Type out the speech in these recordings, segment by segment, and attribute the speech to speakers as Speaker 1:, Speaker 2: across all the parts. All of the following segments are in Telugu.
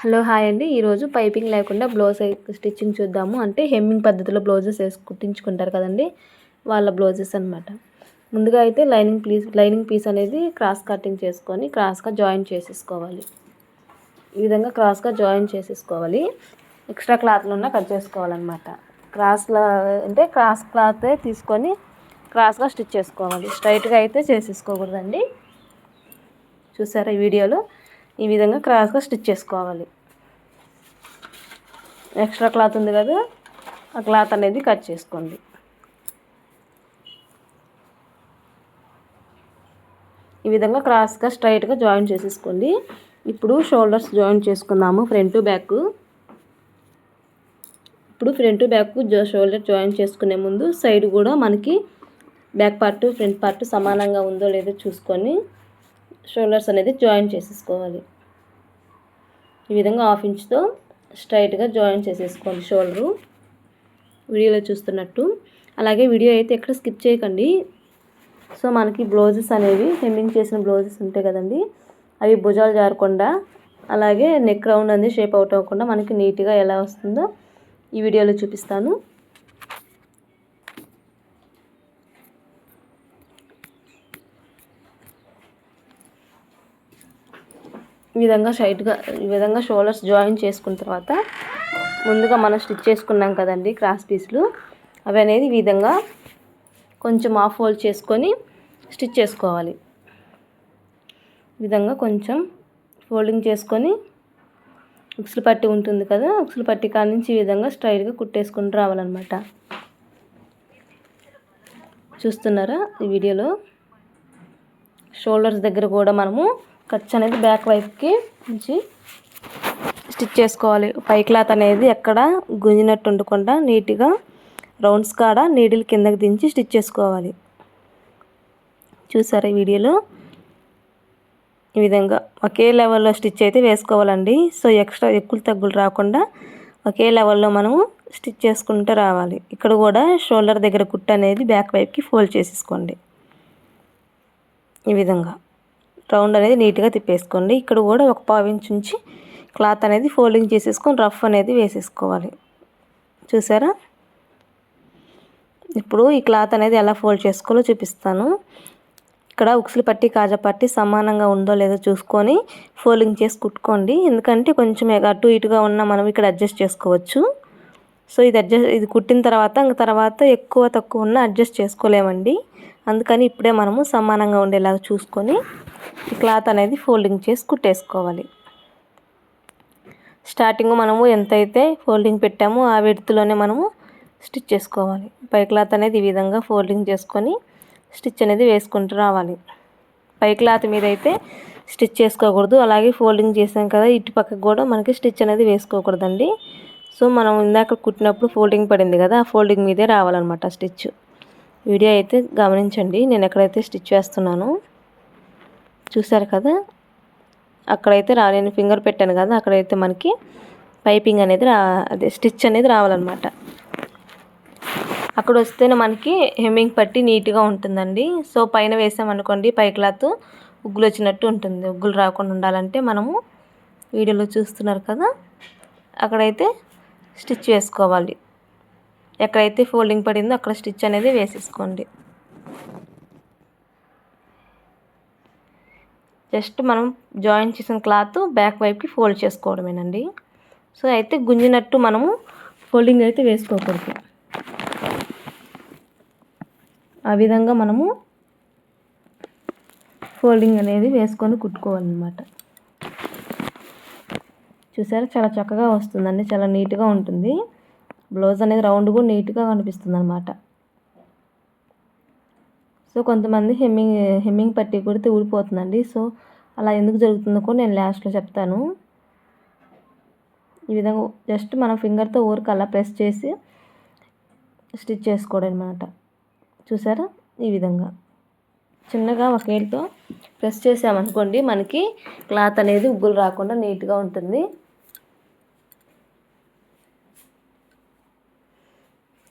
Speaker 1: హలో హాయ్ అండి. ఈరోజు పైపింగ్ లేకుండా బ్లౌజ్ స్టిచ్చింగ్ చూద్దాము. అంటే హెమ్మింగ్ పద్ధతిలో బ్లౌజెస్ వేసి కుట్టించుకుంటారు కదండి వాళ్ళ బ్లౌజెస్ అనమాట ముందుగా అయితే లైనింగ్ పీస్ లైనింగ్ పీస్ అనేది క్రాస్ కటింగ్ చేసుకొని క్రాస్గా జాయిన్ చేసేసుకోవాలి. ఈ విధంగా క్రాస్గా జాయిన్ చేసేసుకోవాలి. ఎక్స్ట్రా క్లాత్లు ఉన్న కట్ చేసుకోవాలన్నమాట. క్రాస్లో అంటే క్రాస్ క్లాత్ తీసుకొని క్రాస్గా స్టిచ్ చేసుకోవాలి. స్ట్రైట్గా అయితే చేసేసుకోకూడదండి. చూసారా ఈ వీడియోలో? ఈ విధంగా క్రాస్గా స్టిచ్ చేసుకోవాలి. ఎక్స్ట్రా క్లాత్ ఉంది కదా ఆ క్లాత్ అనేది కట్ చేసుకోండి. ఈ విధంగా క్రాస్గా స్ట్రైట్గా జాయిన్ చేసేసుకోండి. ఇప్పుడు షోల్డర్స్ జాయిన్ చేసుకుందాము ఫ్రంట్ బ్యాక్. ఇప్పుడు ఫ్రంట్ బ్యాక్ షోల్డర్ జాయిన్ చేసుకునే ముందు సైడ్ కూడా మనకి బ్యాక్ పార్ట్ ఫ్రంట్ పార్ట్ సమానంగా ఉందో లేదో చూసుకొని షోల్డర్స్ అనేది జాయిన్ చేసేసుకోవాలి. ఈ విధంగా హాఫ్ ఇంచ్తో స్ట్రైట్గా జాయిన్ చేసేసుకోవాలి షోల్డరు. వీడియోలో చూస్తున్నట్టు. అలాగే వీడియో అయితే ఎక్కడ స్కిప్ చేయకండి. సో మనకి బ్లౌజెస్ అనేవి హెమ్మింగ్ చేసిన బ్లౌజెస్ ఉంటాయి కదండి. అవి భుజాలు జారకుండా అలాగే నెక్ రౌండ్ అనేది షేప్ అవుట్ అవ్వకుండా మనకి నీట్గా ఎలా వస్తుందో ఈ వీడియోలో చూపిస్తాను. ఈ విధంగా షైట్గా ఈ విధంగా షోల్డర్స్ జాయిన్ చేసుకున్న తర్వాత ముందుగా మనం స్టిచ్ చేసుకున్నాం కదండి క్రాస్ పీస్లు అవి అనేది ఈ విధంగా కొంచెం ఆఫ్ ఫోల్డ్ చేసుకొని స్టిచ్ చేసుకోవాలి. ఈ విధంగా కొంచెం ఫోల్డింగ్ చేసుకొని ఉక్సులు పట్టి ఉంటుంది కదా ఉక్సులు పట్టి కాడ నుంచి ఈ విధంగా స్ట్రైట్గా కుట్టేసుకుంటూ రావాలన్నమాట. చూస్తున్నారా ఈ వీడియోలో? షోల్డర్స్ దగ్గర కూడా మనము ఖర్చు అనేది బ్యాక్ వైపుకి మంచి స్టిచ్ చేసుకోవాలి. పై క్లాత్ అనేది ఎక్కడ గుంజినట్టు ఉండకుండా నీట్గా రౌండ్స్ కాడ నీడిల్ కిందకి దించి స్టిచ్ చేసుకోవాలి. చూసారా ఈ వీడియోలో? ఈ విధంగా ఒకే లెవెల్లో స్టిచ్ అయితే వేసుకోవాలండి. సో ఎక్స్ట్రా ఎక్కులు తగ్గులు రాకుండా ఒకే లెవెల్లో మనము స్టిచ్ చేసుకుంటూ రావాలి. ఇక్కడ కూడా షోల్డర్ దగ్గర కుట్టు అనేది బ్యాక్ వైపుకి ఫోల్డ్ చేసేసుకోండి. ఈ విధంగా. రౌండ్ అనేది నీట్గా తిప్పేసుకోండి. ఇక్కడ కూడా ఒక పావు ఇంచ్ ఉంచి క్లాత్ అనేది ఫోల్డింగ్ చేసేసుకొని రఫ్ అనేది వేసేసుకోవాలి. చూసారా? ఇప్పుడు ఈ క్లాత్ అనేది ఎలా ఫోల్డ్ చేసుకోవాలో చూపిస్తాను. ఇక్కడ ఉక్సులు పట్టి కాజా పట్టి సమానంగా ఉందో లేదో చూసుకొని ఫోల్డింగ్ చేసి కుట్టుకోండి. ఎందుకంటే కొంచెం అటు ఇటుగా ఉన్న మనం ఇక్కడ అడ్జస్ట్ చేసుకోవచ్చు. సో ఇది అడ్జస్ట్ ఇది కుట్టిన తర్వాత ఇంక తర్వాత ఎక్కువ తక్కువ ఉన్న అడ్జస్ట్ చేసుకోలేమండి. అందుకని ఇప్పుడే మనము సమానంగా ఉండేలాగా చూసుకొని క్లాత్ అనేది ఫోల్డింగ్ చేసి కుట్టేసుకోవాలి. స్టార్టింగ్ మనము ఎంతైతే ఫోల్డింగ్ పెట్టామో ఆ విడుతులోనే మనము స్టిచ్ చేసుకోవాలి. పై క్లాత్ అనేది ఈ విధంగా ఫోల్డింగ్ చేసుకొని స్టిచ్ అనేది వేసుకుంటూ రావాలి. పై క్లాత్ మీద అయితే స్టిచ్ చేసుకోకూడదు. అలాగే ఫోల్డింగ్ చేసాం కదా ఇటు పక్కకు కూడా మనకి స్టిచ్ అనేది వేసుకోకూడదండి. సో మనం ఇందాక కుట్టినప్పుడు ఫోల్డింగ్ పడింది కదా ఆ ఫోల్డింగ్ మీదే రావాలన్నమాట స్టిచ్. వీడియో అయితే గమనించండి. నేను ఎక్కడైతే స్టిచ్ వేస్తున్నానో చూసారు కదా? అక్కడైతే రా నేను ఫింగర్ పెట్టాను కదా అక్కడైతే మనకి పైపింగ్ అనేది రా అదే స్టిచ్ అనేది రావాలన్నమాట. అక్కడ వస్తేనే మనకి హెమ్మింగ్ పట్టి నీట్గా ఉంటుందండి. సో పైన వేసామనుకోండి పై క్లాత్ ఉగ్గులు వచ్చినట్టు ఉంటుంది. ఉగ్గులు రాకుండా ఉండాలంటే మనము వీడియోలో చూస్తున్నారు కదా? అక్కడైతే స్టిచ్ వేసుకోవాలి. ఎక్కడైతే ఫోల్డింగ్ పడిందో అక్కడ స్టిచ్ అనేది వేసేసుకోండి. జస్ట్ మనం జాయిన్ చేసిన క్లాత్ బ్యాక్ వైపుకి ఫోల్డ్ చేసుకోవడమేనండి. సో అయితే గుంజినట్టు మనము ఫోల్డింగ్ అయితే వేసుకోకూడదు. ఆ విధంగా మనము ఫోల్డింగ్ అనేది వేసుకొని కుట్టుకోవాలన్నమాట. చూసారా? చాలా చక్కగా వస్తుందండి. చాలా నీట్గా ఉంటుంది. బ్లౌజ్ అనేది రౌండ్ కూడా నీట్గా కనిపిస్తుంది అనమాట సో కొంతమంది హెమ్మింగ్ హెమ్మింగ్ పట్టి కుడితే ఊడిపోతుందండి. సో అలా ఎందుకు జరుగుతుందో కూడా నేను లాస్ట్లో చెప్తాను. ఈ విధంగా జస్ట్ మన ఫింగర్తో ఊరికి అలా ప్రెస్ చేసి స్టిచ్ చేసుకోవడం అనమాట చూసారా? ఈ విధంగా. చిన్నగా ఒక ఏళ్ళతో ప్రెస్ చేసామనుకోండి మనకి క్లాత్ అనేది ఉగ్గులు రాకుండా నీట్గా ఉంటుంది.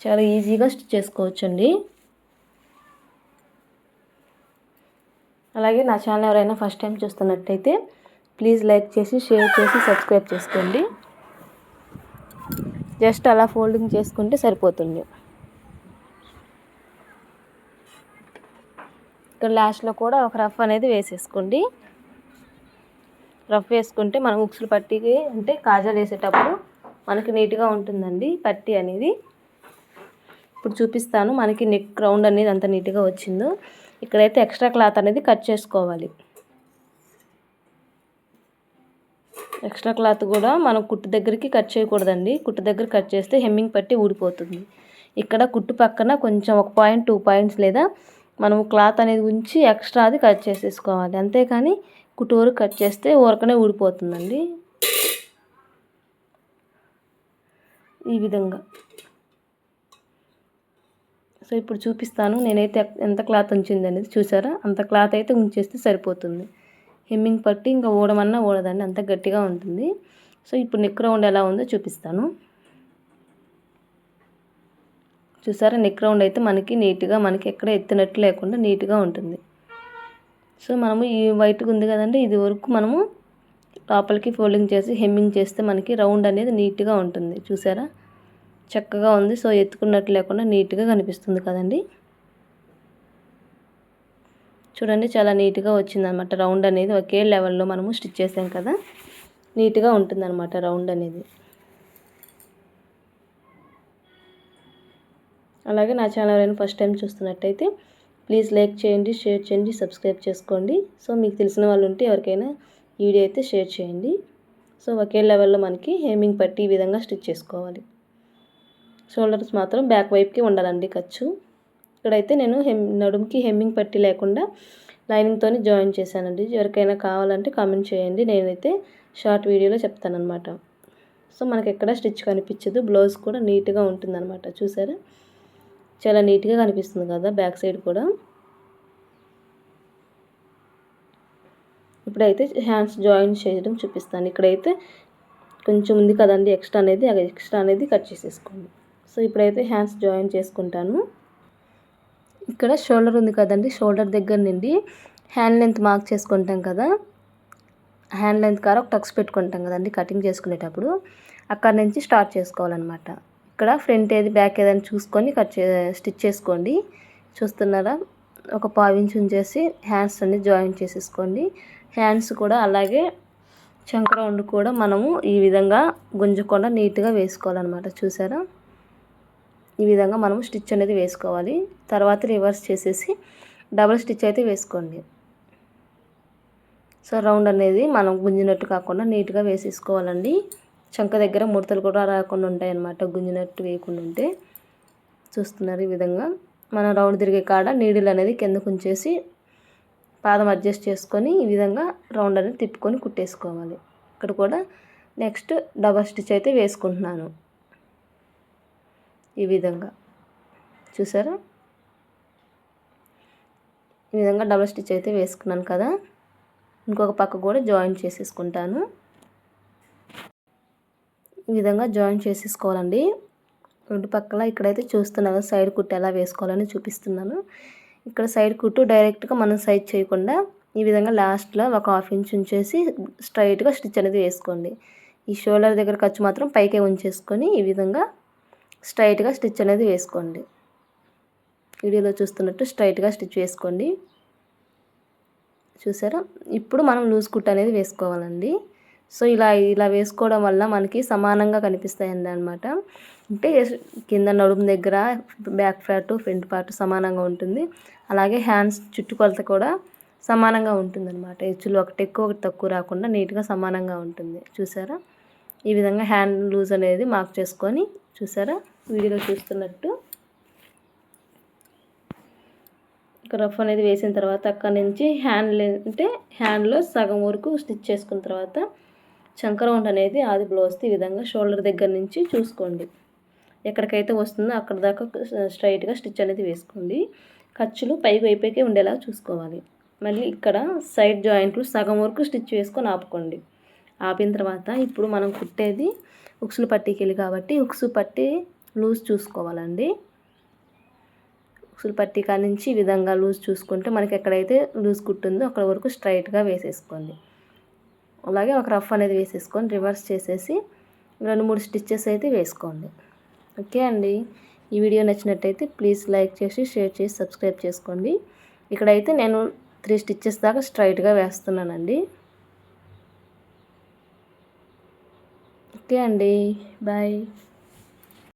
Speaker 1: చాలా ఈజీగా స్టిచ్ చేసుకోవచ్చండి. అలాగే నా ఛానల్ ఎవరైనా ఫస్ట్ టైం చూస్తున్నట్టయితే ప్లీజ్ లైక్ చేసి షేర్ చేసి సబ్స్క్రైబ్ చేసుకోండి. జస్ట్ అలా ఫోల్డింగ్ చేసుకుంటే సరిపోతుంది. ఇక్కడ లాస్ట్లో కూడా ఒక రఫ్ అనేది వేసేసుకోండి. రఫ్ వేసుకుంటే మనం ఉక్సులు పట్టికి అంటే కాజాలు వేసేటప్పుడు మనకి నీట్గా ఉంటుందండి పట్టి అనేది. ఇప్పుడు చూపిస్తాను మనకి నెక్ రౌండ్ అనేది అంత నీట్గా వచ్చిందో. ఇక్కడైతే ఎక్స్ట్రా క్లాత్ అనేది కట్ చేసుకోవాలి. ఎక్స్ట్రా క్లాత్ కూడా మనం కుట్టు దగ్గరికి కట్ చేయకూడదండి. కుట్టు దగ్గర కట్ చేస్తే హెమ్మింగ్ పట్టి ఊడిపోతుంది. ఇక్కడ కుట్టు పక్కన కొంచెం ఒక పాయింట్ టూ పాయింట్స్ లేదా మనం క్లాత్ అనేది ఉంచి ఎక్స్ట్రా అది కట్ చేసేసుకోవాలి. అంతేకాని కుట్టు ఊరు కట్ చేస్తే ఊరకనే ఊడిపోతుందండి. ఈ విధంగా. సో ఇప్పుడు చూపిస్తాను. నేనైతే ఎంత క్లాత్ ఉంచింది అనేది చూసారా? అంత క్లాత్ అయితే ఉంచేస్తే సరిపోతుంది. హెమ్మింగ్ పట్టి ఇంకా ఊడమన్నా ఊడదండి అంత గట్టిగా ఉంటుంది. సో ఇప్పుడు నెక్ రౌండ్ ఎలా ఉందో చూపిస్తాను. చూసారా? నెక్ రౌండ్ అయితే మనకి నీట్గా మనకి ఎక్కడ ఎత్తినట్టు లేకుండా నీట్గా ఉంటుంది. సో మనము ఈ వైట్గా ఉంది కదండి ఇది వరకు మనము లోపలికి ఫోల్డింగ్ చేసి హెమ్మింగ్ చేస్తే మనకి రౌండ్ అనేది నీట్గా ఉంటుంది. చూసారా? చక్కగా ఉంది. సో ఎత్తుకున్నట్టు లేకుండా నీట్గా కనిపిస్తుంది కదండి. చూడండి చాలా నీట్గా వచ్చిందనమాట. రౌండ్ అనేది ఒకే లెవెల్లో మనము స్టిచ్ చేసాం కదా. నీట్గా ఉంటుందన్నమాట రౌండ్ అనేది. అలాగే నా ఛానల్ అయిన ఫస్ట్ టైం చూస్తున్నట్టయితే ప్లీజ్ లైక్ చేయండి షేర్ చేయండి సబ్స్క్రైబ్ చేసుకోండి. సో మీకు తెలిసిన వాళ్ళు ఉంటే ఎవరికైనా వీడియో అయితే షేర్ చేయండి. సో ఒకే లెవెల్లో మనకి హేమింగ్ పట్టి ఈ విధంగా స్టిచ్ చేసుకోవాలి. షోల్డర్స్ మాత్రం బ్యాక్ వైపుకి ఉండాలండి ఖర్చు. ఇక్కడైతే నేను హెమ్ నడుముకి హెమ్మింగ్ పట్టి లేకుండా లైనింగ్తో జాయిన్ చేశానండి. ఎవరికైనా కావాలంటే కామెంట్ చేయండి. నేనైతే షార్ట్ వీడియోలో చెప్తానమాట సో మనకి ఎక్కడ స్టిచ్ కనిపించదు. బ్లౌజ్ కూడా నీట్గా ఉంటుందన్నమాట. చూసారా? చాలా నీట్గా కనిపిస్తుంది కదా బ్యాక్ సైడ్ కూడా. ఇప్పుడైతే హ్యాండ్స్ జాయిన్ చేయడం చూపిస్తాను. ఇక్కడైతే కొంచెం ఉంది కదండి ఎక్స్ట్రా అనేది ఎక్స్ట్రా అనేది కట్ చేసేసుకోండి. సో ఇప్పుడైతే హ్యాండ్స్ జాయిన్ చేసుకుంటాను. ఇక్కడ షోల్డర్ ఉంది కదండి షోల్డర్ దగ్గర నుండి హ్యాండ్ లెంత్ మార్క్ చేసుకుంటాం కదా. హ్యాండ్ లెంత్ కార ఒక టక్స్ పెట్టుకుంటాం కదండి కటింగ్ చేసుకునేటప్పుడు. అక్కడ నుంచి స్టార్ట్ చేసుకోవాలన్నమాట. ఇక్కడ ఫ్రంట్ ఏది బ్యాక్ ఏదైనా చూసుకొని కట్ చే స్టిచ్ చేసుకోండి. చూస్తున్నారా? ఒక పావించి ఉంచేసి హ్యాండ్స్ అన్ని జాయిన్ చేసేసుకోండి. హ్యాండ్స్ కూడా అలాగే చంకరౌండ్ కూడా మనము ఈ విధంగా గుంజకుండా నీట్గా వేసుకోవాలన్నమాట. చూసారా? ఈ విధంగా మనం స్టిచ్ అనేది వేసుకోవాలి. తర్వాత రివర్స్ చేసేసి డబుల్ స్టిచ్ అయితే వేసుకోండి. సో రౌండ్ అనేది మనం గుంజినట్టు కాకుండా నీట్గా వేసేసుకోవాలండి. చంక దగ్గర ముడతలు కూడా రాకుండా ఉంటాయి అన్నమాట గుంజినట్టు వేయకుండా ఉంటే. చూస్తున్నారు ఈ విధంగా. మనం రౌండ్ తిరిగే కాడ నీడిల్ అనేది కిందకు ఉంచేసి పాదం అడ్జస్ట్ చేసుకొని ఈ విధంగా రౌండ్ అనేది తిప్పుకొని కుట్టేసుకోవాలి. ఇక్కడ కూడా నెక్స్ట్ డబల్ స్టిచ్ అయితే వేసుకుంటున్నాను. ఈ విధంగా. చూసారా? ఈ విధంగా డబల్ స్టిచ్ అయితే వేసుకున్నాను కదా. ఇంకొక పక్క కూడా జాయిన్ చేసేసుకుంటాను. ఈ విధంగా జాయిన్ చేసేసుకోవాలండి. రెండు పక్కల ఇక్కడైతే చూస్తున్నాను. సైడ్ కుట్టు ఎలా వేసుకోవాలని చూపిస్తున్నాను. ఇక్కడ సైడ్ కుట్టు డైరెక్ట్గా మనం సైజ్ చేయకుండా ఈ విధంగా లాస్ట్లో ఒక హాఫ్ ఇంచ్ ఉంచేసి స్ట్రైట్గా స్టిచ్ అనేది వేసుకోండి. ఈ షోల్డర్ దగ్గర ఖర్చు మాత్రం పైకే ఉంచేసుకొని ఈ విధంగా స్ట్రైట్గా స్టిచ్ అనేది వేసుకోండి. వీడియోలో చూస్తున్నట్టు స్ట్రైట్గా స్టిచ్ వేసుకోండి. చూసారా? ఇప్పుడు మనం లూజ్ కుట్ అనేది వేసుకోవాలండి. సో ఇలా ఇలా వేసుకోవడం వల్ల మనకి సమానంగా కనిపిస్తాయండి అనమాట అంటే కింద నడుము దగ్గర బ్యాక్ ఫ్లాట్ ఫ్రంట్ పార్ట్ సమానంగా ఉంటుంది. అలాగే హ్యాండ్స్ చుట్టుకొలత కూడా సమానంగా ఉంటుందన్నమాట. ఎచ్చులు ఒకటి ఎక్కువ ఒకటి తక్కువ రాకుండా నీట్గా సమానంగా ఉంటుంది. చూసారా? ఈ విధంగా హ్యాండ్ లూజ్ అనేది మార్క్ చేసుకొని చూసారా? వీడియోలో చూస్తున్నట్టు. రఫ్ అనేది వేసిన తర్వాత అక్కడ నుంచి హ్యాండ్ అంటే హ్యాండ్లో సగం వరకు స్టిచ్ చేసుకున్న తర్వాత చంకరౌండ్ అనేది ఆది బ్లౌజ్ ఈ విధంగా షోల్డర్ దగ్గర నుంచి చూసుకోండి. ఎక్కడికైతే వస్తుందో అక్కడ దాకా స్ట్రైట్గా స్టిచ్ అనేది వేసుకోండి. ఖర్చులు పైకి వైపుకే ఉండేలా చూసుకోవాలి. మళ్ళీ ఇక్కడ సైడ్ జాయింట్లు సగం వరకు స్టిచ్ వేసుకొని ఆపుకోండి. ఆపిన తర్వాత ఇప్పుడు మనం కుట్టేది ఉక్సులు పట్టీకెళ్ళి కాబట్టి ఉక్సు పట్టి లూజ్ చూసుకోవాలండి. ఉక్సులు పట్టీ నుంచి ఈ విధంగా లూజ్ చూసుకుంటే మనకి ఎక్కడైతే లూజ్ కుట్టుందో అక్కడ వరకు స్ట్రైట్గా వేసేసుకోండి. అలాగే ఒక రఫ్ అనేది వేసేసుకొని రివర్స్ చేసేసి రెండు మూడు స్టిచ్చెస్ అయితే వేసుకోండి. ఓకే అండి. ఈ వీడియో నచ్చినట్టయితే ప్లీజ్ లైక్ చేసి షేర్ చేసి సబ్స్క్రైబ్ చేసుకోండి. ఇక్కడైతే నేను త్రీ స్టిచ్చెస్ దాకా స్ట్రైట్గా వేస్తున్నానండి. ఓకే అండి. బాయ్.